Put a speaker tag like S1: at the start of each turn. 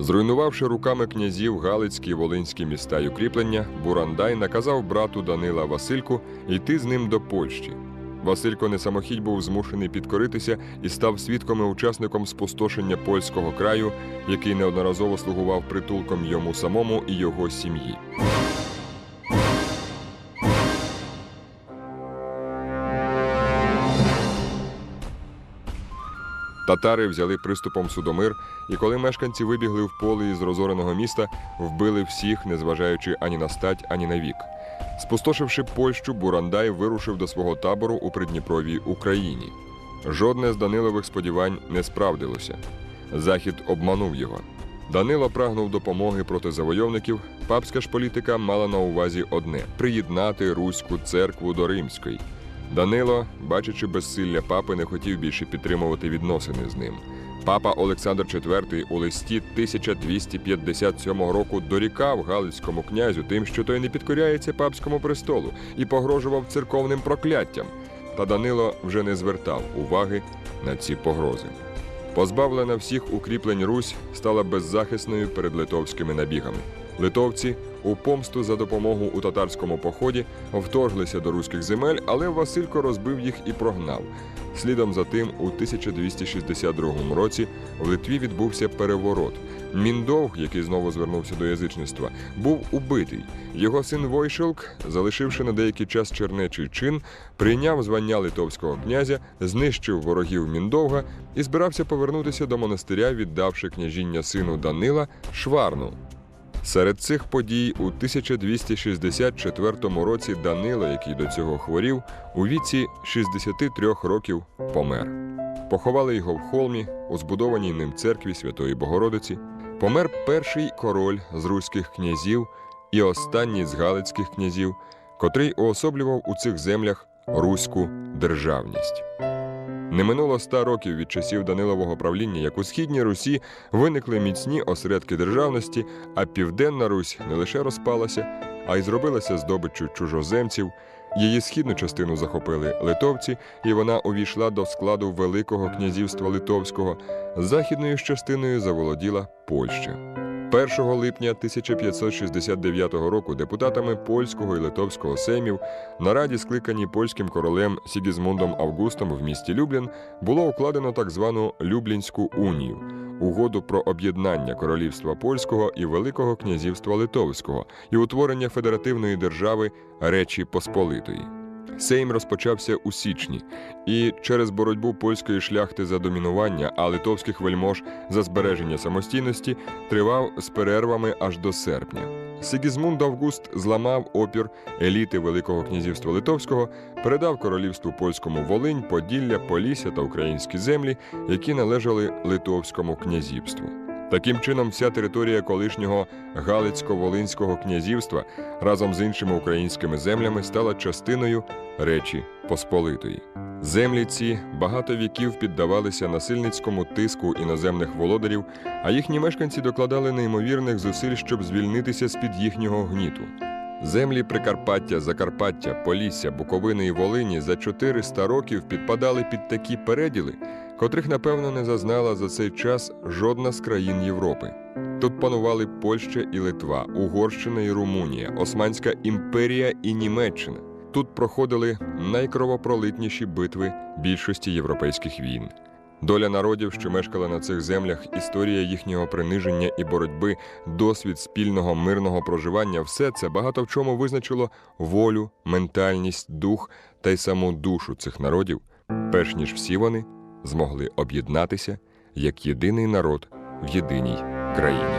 S1: Зруйнувавши руками князів Галицькі Волинські міста й укріплення, Бурандай наказав брату Данила Васильку йти з ним до Польщі. Василько не самохідь був змушений підкоритися і став свідком і учасником спустошення польського краю, який неодноразово слугував притулком йому самому і його сім'ї. Татари взяли приступом Судомир, і коли мешканці вибігли в поле із розореного міста, вбили всіх, незважаючи ані на стать, ані на вік. Спустошивши Польщу, Бурандай вирушив до свого табору у Придніпровій Україні. Жодне з Данилових сподівань не справдилося. Захід обманув його. Данило прагнув допомоги проти завойовників. Папська ж політика мала на увазі одне приєднати Руську церкву до римської. Данило, бачачи безсилля папи, не хотів більше підтримувати відносини з ним. Папа Олександр IV у листі 1257 року дорікав галицькому князю тим, що той не підкоряється папському престолу і погрожував церковним прокляттям. Та Данило вже не звертав уваги на ці погрози. Позбавлена всіх укріплень Русь стала беззахисною перед литовськими набігами. Литовці у помсту за допомогу у татарському поході вторглися до руських земель, але Василько розбив їх і прогнав. Слідом за тим, у 1262 році в Литві відбувся переворот. Міндовг, який знову звернувся до язичництва, був убитий. Його син Войшилк, залишивши на деякий час чернечий чин, прийняв звання литовського князя, знищив ворогів Міндовга і збирався повернутися до монастиря, віддавши княжіння сину Данила Шварну. Серед цих подій у 1264 році Данило, який до цього хворів, у віці 63 років помер. Поховали його в холмі, у збудованій ним церкві Святої Богородиці. Помер перший король з руських князів і останній з галицьких князів, котрий уособлював у цих землях руську державність. Не минуло ста років від часів Данилового правління, як у східній Русі виникли міцні осередки державності, а південна Русь не лише розпалася, а й зробилася здобиччю чужоземців. Її східну частину захопили литовці, і вона увійшла до складу Великого князівства Литовського. Західною ж частиною заволоділа Польща. 1 липня 1569 року депутатами польського і литовського сеймів на раді, скликаній польським королем Сігізмундом Августом в місті Люблін, було укладено так звану Люблінську унію угоду про об'єднання королівства польського і Великого князівства Литовського і утворення федеративної держави Речі Посполитої. Сейм розпочався у січні, і через боротьбу польської шляхти за домінування, а литовських вельмож за збереження самостійності тривав з перервами аж до серпня. Сигізмунд Август зламав опір еліти Великого князівства Литовського, передав королівству польському Волинь, Поділля, Полісся та українські землі, які належали Литовському князівству. Таким чином, вся територія колишнього Галицько-Волинського князівства разом з іншими українськими землями стала частиною Речі Посполитої. Землі ці багато віків піддавалися насильницькому тиску іноземних володарів, а їхні мешканці докладали неймовірних зусиль, щоб звільнитися з-під їхнього гніту. Землі Прикарпаття, Закарпаття, Полісся, Буковини і Волині за 400 років підпадали під такі переділи, котрих, напевно, не зазнала за цей час жодна з країн Європи. Тут панували Польща і Литва, Угорщина і Румунія, Османська імперія і Німеччина. Тут проходили найкровопролитніші битви більшості європейських війн. Доля народів, що мешкали на цих землях, історія їхнього приниження і боротьби, досвід спільного мирного проживання все це багато в чому визначило волю, ментальність, дух та й саму душу цих народів, перш ніж всі вони змогли об'єднатися як єдиний народ в єдиній країні.